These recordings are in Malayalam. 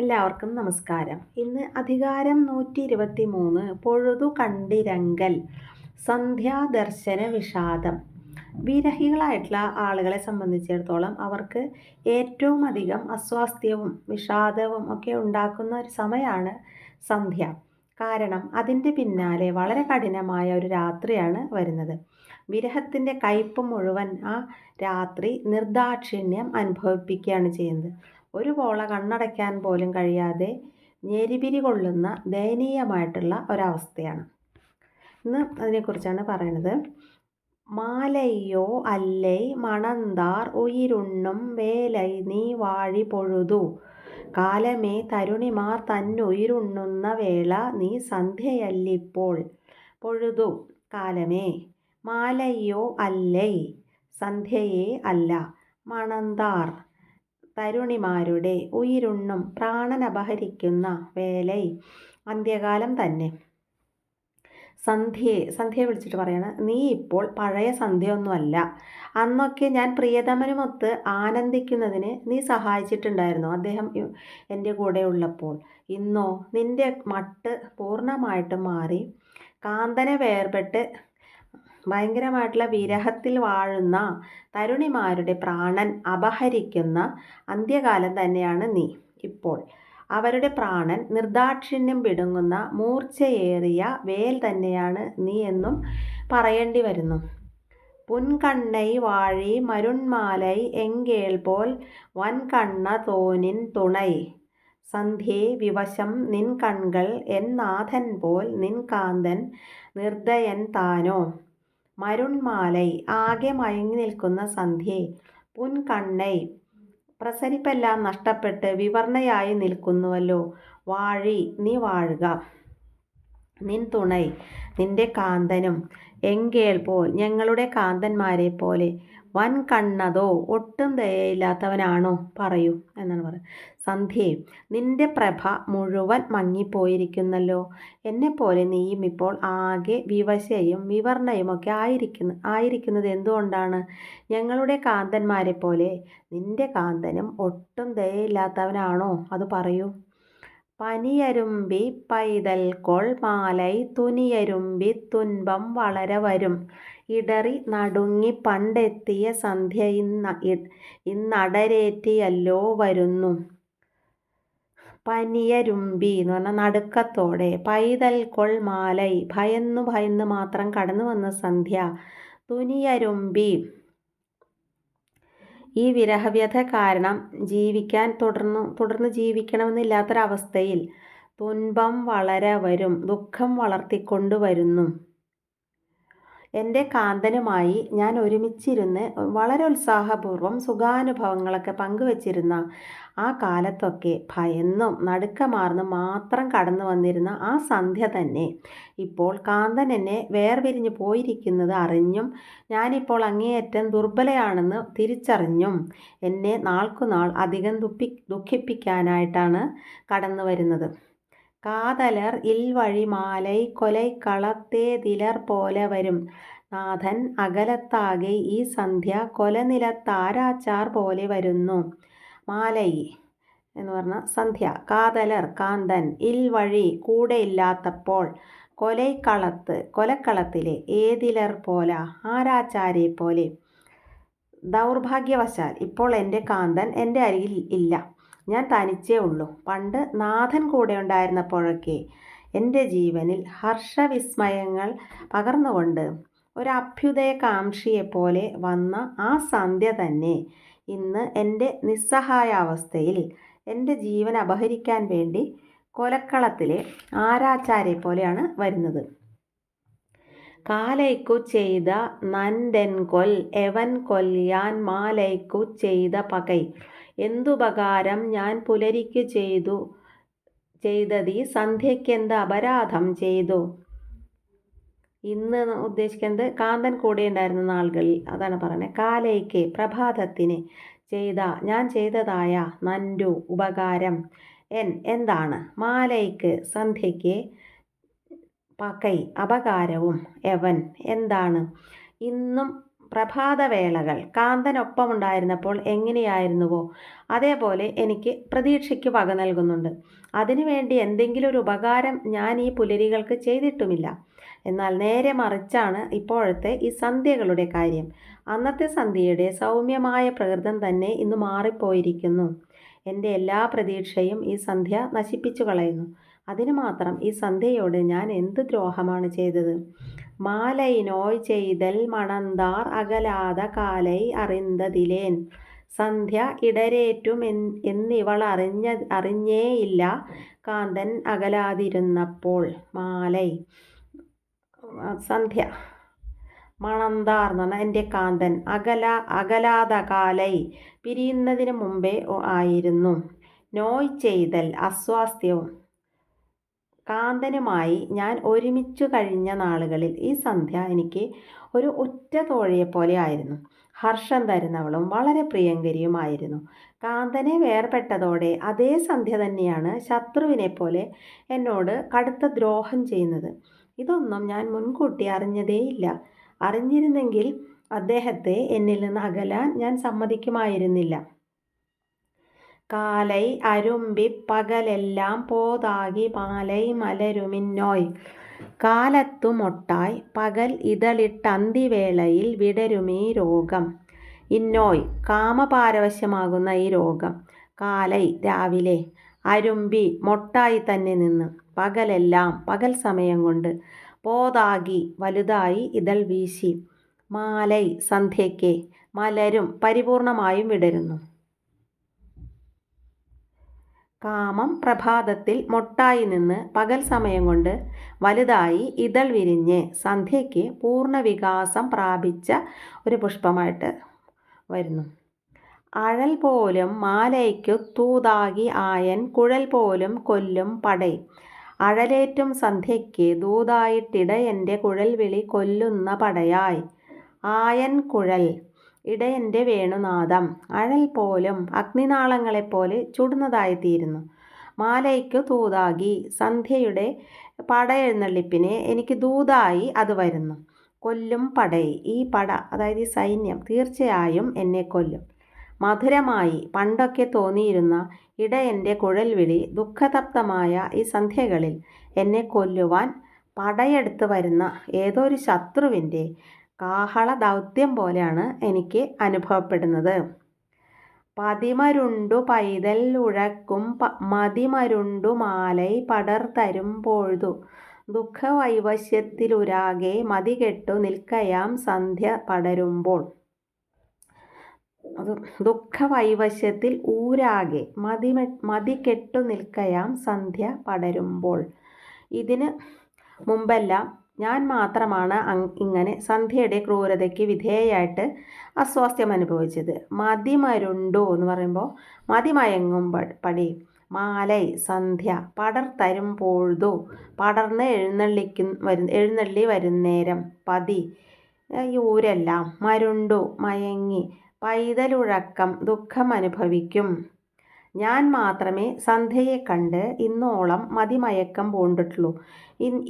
എല്ലാവർക്കും നമസ്കാരം. ഇന്ന് അധികാരം നൂറ്റി ഇരുപത്തി മൂന്ന് പൊഴുതു കണ്ടിരങ്കൽ സന്ധ്യാദർശന വിഷാദം. വിരഹികളായിട്ടുള്ള ആളുകളെ സംബന്ധിച്ചിടത്തോളം അവർക്ക് ഏറ്റവും അധികം അസ്വാസ്ഥ്യവും വിഷാദവും ഒക്കെ ഉണ്ടാക്കുന്ന ഒരു സമയമാണ് സന്ധ്യ. കാരണം അതിന്റെ പിന്നാലെ വളരെ കഠിനമായ ഒരു രാത്രിയാണ് വരുന്നത്. വിരഹത്തിന്റെ കയ്പ് മുഴുവൻ ആ രാത്രി നിർദാക്ഷിണ്യം അനുഭവിപ്പിക്കുകയാണ് ചെയ്യുന്നത്. ഒരു പോള കണ്ണടയ്ക്കാൻ പോലും കഴിയാതെ ഞെരിപിരി കൊള്ളുന്ന ദയനീയമായിട്ടുള്ള ഒരവസ്ഥയാണ്. ഇന്ന് അതിനെക്കുറിച്ചാണ് പറയുന്നത് മാലയ്യോ അല്ലൈ മണന്താർ ഉയിരുണ്ണും വേലൈ നീ വാഴി പൊഴുതു. കാലമേ തരുണിമാർ തന്നുയിരുണ്ണുന്ന വേള നീ സന്ധ്യയല്ലിപ്പോൾ പൊഴുതു. കാലമേ മാലയ്യോ അല്ലൈ സന്ധ്യയേ അല്ല മണന്താർ തരുണിമാരുടെ ഉയിരുണ്ണും പ്രാണനപഹരിക്കുന്ന വേലൈ അന്ത്യകാലം തന്നെ. സന്ധ്യയെ സന്ധ്യയെ വിളിച്ചിട്ട് പറയണം നീ ഇപ്പോൾ പഴയ സന്ധ്യയൊന്നുമല്ല. അന്നൊക്കെ ഞാൻ പ്രിയതമനുമൊത്ത് ആനന്ദിക്കുന്നതിന് നീ സഹായിച്ചിട്ടുണ്ടായിരുന്നു അദ്ദേഹം എന്റെ കൂടെ ഉള്ളപ്പോൾ. ഇന്നോ നിന്റെ മട്ട് പൂർണമായിട്ടും മാറി കാന്തനെ വേർപെട്ട് ഭയങ്കരമായിട്ടുള്ള വിരഹത്തിൽ വാഴുന്ന തരുണിമാരുടെ പ്രാണൻ അപഹരിക്കുന്ന അന്ത്യകാലം തന്നെയാണ് നീ. ഇപ്പോൾ അവരുടെ പ്രാണൻ നിർദാക്ഷിണ്യം പിടുങ്ങുന്ന മൂർച്ചയേറിയ വേൽ തന്നെയാണ് നീ എന്നും പറയേണ്ടി വരുന്നു. പുൻകണ്ണൈ വാഴി മരുൺമാലൈ എങ്കേൽ പോൽ വൻകണ്ണ തോനിൻ തുണൈ. സന്ധ്യേ വിവശം നിൻ കൺകൾ നാഥൻ പോൽ നിൻ കാന്തൻ നിർദയൻ താനോ. മരുൺമാലൈ ആകെ മയങ്ങി നിൽക്കുന്ന സന്ധ്യേ പുൻകണ്ണൈ. പ്രസരിപ്പെല്ലാം നഷ്ടപ്പെട്ട് വിവർണയായി നിൽക്കുന്നുവല്ലോ. വാഴി നീ വാഴുക. നിൻ തുണൈ നിന്റെ കാന്തനും. എങ്കേൾ പോൽ ഞങ്ങളുടെ കാന്തന്മാരെ പോലെ വൻ കണ്ണതോ ഒട്ടും ദയയില്ലാത്തവനാണോ? പറയൂ എന്നാണ് പറയുന്നത്. സന്ധ്യേ നിന്റെ പ്രഭ മുഴുവൻ മങ്ങിപ്പോയിരിക്കുന്നല്ലോ. എന്നെപ്പോലെ നീയും ഇപ്പോൾ ആകെ വിവശയും വിവർണയുമൊക്കെ ആയിരിക്കുന്നു ആയിരിക്കുന്നത് എന്തുകൊണ്ടാണ്? ഞങ്ങളുടെ കാന്തന്മാരെ പോലെ നിന്റെ കാന്തനും ഒട്ടും ദയയില്ലാത്തവനാണോ? അത് പറയൂ. പനിയരുമ്പി പൈതൽ കൊൾ മാലൈ തുനിയരുമ്പി തുൻപം വളരെ വരും. ഇടറി നടുങ്ങി പണ്ടെത്തിയ സന്ധ്യ ഇന്ന ഇന്നടരേറ്റിയല്ലോ വരുന്നു. പനിയരുമ്പി എന്ന് പറഞ്ഞാൽ നടുക്കത്തോടെ. പൈതൽ കൊൾ മാലൈ ഭയന്നു ഭയന്ന് മാത്രം കടന്നു വന്ന സന്ധ്യ. തുനിയരുമ്പി ഈ വിരഹവ്യഥ കാരണം ജീവിക്കാൻ തുടർന്നു തുടർന്ന് ജീവിക്കണമെന്നില്ലാത്തൊരവസ്ഥയിൽ തുൻപം വളരെ വരും ദുഃഖം വളർത്തിക്കൊണ്ടുവരുന്നു. എന്റെ കാന്തനുമായി ഞാൻ ഒരുമിച്ചിരുന്ന് വളരെ ഉത്സാഹപൂർവം സുഖാനുഭവങ്ങളൊക്കെ പങ്കുവച്ചിരുന്ന ആ കാലത്തൊക്കെ ഭയന്നും നടുക്കമാർന്നും മാത്രം കടന്നു വന്നിരുന്ന ആ സന്ധ്യ തന്നെ ഇപ്പോൾ കാന്തൻ എന്നെ വേർപിരിഞ്ഞു പോയിരിക്കുന്നത് അറിഞ്ഞും ഞാനിപ്പോൾ അങ്ങേയറ്റം ദുർബലയാണെന്ന് തിരിച്ചറിഞ്ഞും എന്നെ നാൾക്കുനാൾ അധികം ദുഃഖി ദുഃഖിപ്പിക്കാനായിട്ടാണ് കടന്നു വരുന്നത് കാതലർ ഇൽവഴി മാലൈ കൊലൈ കളത്തേതിലർ പോലെ വരും. നാഥൻ അകലത്താകെ ഈ സന്ധ്യ കൊലനിലത്താരാച്ചാർ പോലെ വരുന്നു. മാലൈ എന്ന് പറഞ്ഞ സന്ധ്യ കാതലർ കാന്തൻ ഇൽവഴി കൂടെയില്ലാത്തപ്പോൾ കൊലൈക്കളത്ത് കൊലക്കളത്തിലെ ഏതിലർ പോല ആരാച്ചാരെ പോലെ. ദൗർഭാഗ്യവശാൽ ഇപ്പോൾ എന്റെ കാന്തൻ എന്റെ അരികിൽ ഇല്ല. ഞാൻ തനിച്ചേ ഉള്ളൂ. പണ്ട് നാഥൻ കൂടെ ഉണ്ടായിരുന്നപ്പോഴൊക്കെ എന്റെ ജീവനിൽ ഹർഷവിസ്മയങ്ങൾ പകർന്നുകൊണ്ട് ഒരു ഒരഭ്യുദയകാംക്ഷിയെപ്പോലെ വന്ന ആ സന്ധ്യ തന്നെ ഇന്ന് എന്റെ നിസ്സഹായാവസ്ഥയിൽ എന്റെ ജീവൻ അപഹരിക്കാൻ വേണ്ടി കൊലക്കളത്തിലെ ആരാച്ചാരെ പോലെയാണ് വരുന്നത്. കാലയ്ക്കു ചെയ്ത നന്ദൻ കൊൽ എവൻ കൊല്യാൻ മാലയ്ക്കു ചെയ്ത പകൈ എന്തുപകാരം ഞാൻ പുലരിക്കു ചെയ്തു? ചെയ്തതി സന്ധ്യയ്ക്കെന്ത് അപരാധം ചെയ്തു? ഇന്ന് ഉദ്ദേശിക്കുന്നത് കാന്തൻ കൂടെ ഉണ്ടായിരുന്ന നാളുകളിൽ അതാണ് പറയുന്നത്. കാലയ്ക്ക് പ്രഭാതത്തിന് ചെയ്ത ഞാൻ ചെയ്തതായ നന്റു ഉപകാരം എൻ എന്താണ്? മാലയ്ക്ക് സന്ധ്യയ്ക്ക് പകൈ അപകാരവും എവൻ എന്താണ്? ഇന്നും പ്രഭാതവേളകൾ. കാന്തനൊപ്പമുണ്ടായിരുന്നപ്പോൾ എങ്ങനെയായിരുന്നുവോ? അതേപോലെ എനിക്ക് പ്രതീക്ഷയ്ക്ക് വക നൽകുന്നുണ്ട്. അതിനുവേണ്ടി എന്തെങ്കിലും ഒരു ഉപകാരം ഞാൻ ഈ പുലരികൾക്ക് ചെയ്തിട്ടുമില്ല. എന്നാൽ നേരെ മറിച്ചാണ് ഇപ്പോഴത്തെ ഈ സന്ധ്യകളുടെ കാര്യം. അന്നത്തെ സന്ധ്യയുടെ സൗമ്യമായ പ്രകൃതം തന്നെ ഇന്ന് മാറിപ്പോയിരിക്കുന്നു. എന്റെ എല്ലാ പ്രതീക്ഷയും ഈ സന്ധ്യ നശിപ്പിച്ചു കളയുന്നു അതിനു മാത്രം ഈ സന്ധ്യയോട് ഞാൻ എന്ത് ദ്രോഹമാണ് ചെയ്തത്? മാലൈ നോയ് ചെയ്തൽ മണന്താർ അകലാത കാലൈ അറിന്തതിലേൻ. സന്ധ്യ ഇടരേറ്റും എന്നിവൾ അറിഞ്ഞ അറിഞ്ഞേയില്ല കാന്തൻ അകലാതിരുന്നപ്പോൾ. മാലൈ സന്ധ്യ മണന്താർ എന്ന് പറഞ്ഞാൽ എന്റെ കാന്തൻ അകല അകലാത കാലൈ പിരിയുന്നതിന് മുമ്പേ ആയിരുന്നു. നോയ് ചെയ്തൽ അസ്വാസ്ഥ്യവും കാന്തനുമായി ഞാൻ ഒരുമിച്ചു കഴിഞ്ഞ നാളുകളിൽ ഈ സന്ധ്യ എനിക്ക് ഒരു ഒറ്റ തോഴിയെപ്പോലെ ആയിരുന്നു. ഹർഷം തരുന്നവളും വളരെ പ്രിയങ്കരിയുമായിരുന്നു. കാന്തനെ വേർപെട്ടതോടെ അതേ സന്ധ്യ തന്നെയാണ് ശത്രുവിനെ പോലെ എന്നോട് കടുത്ത ദ്രോഹം ചെയ്യുന്നത്. ഇതൊന്നും ഞാൻ മുൻകൂട്ടി അറിഞ്ഞതേയില്ല. അറിഞ്ഞിരുന്നെങ്കിൽ അദ്ദേഹത്തെ എന്നിൽ നിന്ന് അകലാൻ ഞാൻ സമ്മതിക്കുമായിരുന്നില്ല. കാലൈ അരുമ്പി പകലെല്ലാം പോതാകി പാലൈ മലരുമിന്നോയ് കാലത്തു മൊട്ടായ് പകൽ ഇതളിട്ടന്തിവേളയിൽ വിടരുമീ രോഗം. ഇന്നോയ് കാമപാരവശ്യമാകുന്ന ഈ രോഗം. കാലൈ രാവിലെ അരുമ്പി മൊട്ടായി തന്നെ നിന്ന് പകലെല്ലാം പകൽ സമയം കൊണ്ട് പോതാകി വലുതായി ഇതൾ വീശി. മാലൈ സന്ധ്യയ്ക്ക് മലരും പരിപൂർണമായും വിടരുന്നു. കാമം പ്രഭാതത്തിൽ മൊട്ടായി നിന്ന് പകൽ സമയം കൊണ്ട് വലുതായി ഇതൾ വിരിഞ്ഞ് സന്ധ്യയ്ക്ക് പൂർണ വികാസം പ്രാപിച്ച ഒരു പുഷ്പമായിട്ട് വരുന്നു. അഴൽ പോലും മാലയ്ക്കു തൂതാകി ആയൻ കുഴൽ പോലും കൊല്ലും പടൈ. അഴലേറ്റും സന്ധ്യയ്ക്ക് ദൂതായിട്ടിടയന്റെ കുഴൽ വിളി കൊല്ലുന്ന പടയായി. ആയൻ കുഴൽ ഇടയന്റെ വേണുനാദം അഴൽ പോലും അഗ്നിനാളങ്ങളെപ്പോലെ ചുടുന്നതായിത്തീരുന്നു. മാലയ്ക്കു തൂതാകി സന്ധ്യയുടെ പടയെഴുന്നള്ളിപ്പിനെ എനിക്ക് ദൂതായി അത് വരുന്നു. കൊല്ലും പടയെ ഈ പട അതായത് ഈ സൈന്യം തീർച്ചയായും എന്നെ കൊല്ലും. മധുരമായി പണ്ടൊക്കെ തോന്നിയിരുന്ന ഇടയന്റെ കുഴൽവിളി ദുഃഖതപ്തമായ ഈ സന്ധ്യകളിൽ എന്നെ കൊല്ലുവാൻ പടയെടുത്ത് വരുന്ന ഏതൊരു ശത്രുവിന്റെ കാഹള ദൗത്യം പോലെയാണ് എനിക്ക് അനുഭവപ്പെടുന്നത്. പതിമരുണ്ടു പൈതൽ ഉഴക്കും മതിമരുണ്ടു മാലൈ പടർ തരുമ്പോഴുതു ദുഃഖവൈവശ്യത്തിലുരാകെ മതികെട്ടു നിൽക്കയാം സന്ധ്യ പടരുമ്പോൾ. ദുഃഖ വൈവശ്യത്തിൽ ഊരാകെ മതി മതികെട്ടു നിൽക്കയാം സന്ധ്യ പടരുമ്പോൾ. ഇതിന് മുമ്പെല്ലാം ഞാൻ മാത്രമാണ് ഇങ്ങനെ സന്ധ്യയുടെ ക്രൂരതയ്ക്ക് വിധേയയായിട്ട് അസ്വാസ്ഥ്യം അനുഭവിച്ചത്. മതിമരുണ്ടോ എന്ന് പറയുമ്പോൾ മതിമയങ്ങും പടി. മാലൈ സന്ധ്യ പടർത്തരും പൊഴുതു പടർന്ന് എഴുന്നള്ളിക്കും വരു എഴുന്നള്ളി വരുന്നേരം പതി. ഊരെല്ലാം മരുണ്ടു മയങ്ങി. പൈതലുഴക്കം ദുഃഖം അനുഭവിക്കും ഞാൻ മാത്രമേ സന്ധ്യയെ കണ്ട് ഇന്നോളം മതിമയക്കം പൂണ്ടിട്ടുള്ളൂ.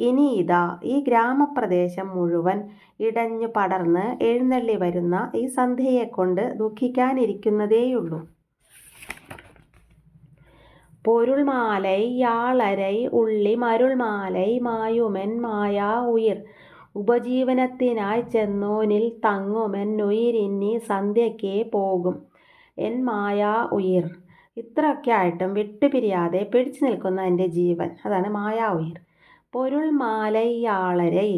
ഇനി ഇതാ ഈ ഗ്രാമപ്രദേശം മുഴുവൻ ഇടഞ്ഞു പടർന്ന് എഴുന്നള്ളി വരുന്ന ഈ സന്ധ്യയെക്കൊണ്ട് ദുഃഖിക്കാനിരിക്കുന്നതേയുള്ളൂ. പൊരുൾമാലൈ യാളരൈ ഉള്ളി മരുൾമാലൈ മായുമൻ മായാ ഉയിർ. ഉപജീവനത്തിനായി ചെന്നോനിൽ തങ്ങുമെൻ സന്ധ്യയ്ക്കേ പോകും. എൻ മായാ ഉയിർ. ഇത്രയൊക്കെ ആയിട്ടും വിട്ടുപിരിയാതെ പിടിച്ചു നിൽക്കുന്ന എന്റെ ജീവൻ. അതാണ് മായാ ഉയിർ പൊരുൾ മാലയാളരെ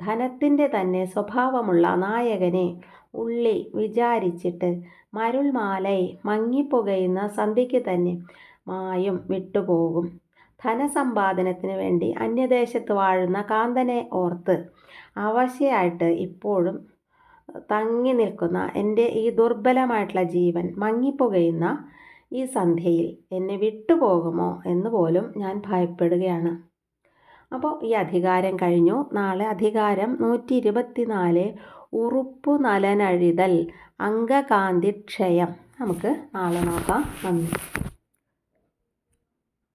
ധനത്തിന്റെ തന്നെ സ്വഭാവമുള്ള നായകനെ ഉള്ളി വിചാരിച്ചിട്ട് മരുൾമാലൈ മങ്ങിപ്പുകയുന്ന സന്ധ്യയ്ക്ക് തന്നെ മായും വിട്ടുപോകും. ധനസമ്പാദനത്തിന് വേണ്ടി അന്യദേശത്ത് വാഴുന്ന കാന്തനെ ഓർത്ത് അവശയായിട്ട് ഇപ്പോഴും തങ്ങി നിൽക്കുന്ന എന്റെ ഈ ദുർബലമായിട്ടുള്ള ജീവൻ മങ്ങിപ്പുകയുന്ന ഈ സന്ധ്യയിൽ എന്നെ വിട്ടുപോകുമോ എന്ന് പോലും ഞാൻ ഭയപ്പെടുകയാണ്. അപ്പോൾ ഈ അധികാരം കഴിഞ്ഞു. നാളെ അധികാരം നൂറ്റി ഇരുപത്തി നാല് ഉറുപ്പു നലനഴിതൽ അംഗകാന്തിക്ഷയം. നമുക്ക് നാളെ നോക്കാം. നന്ദി.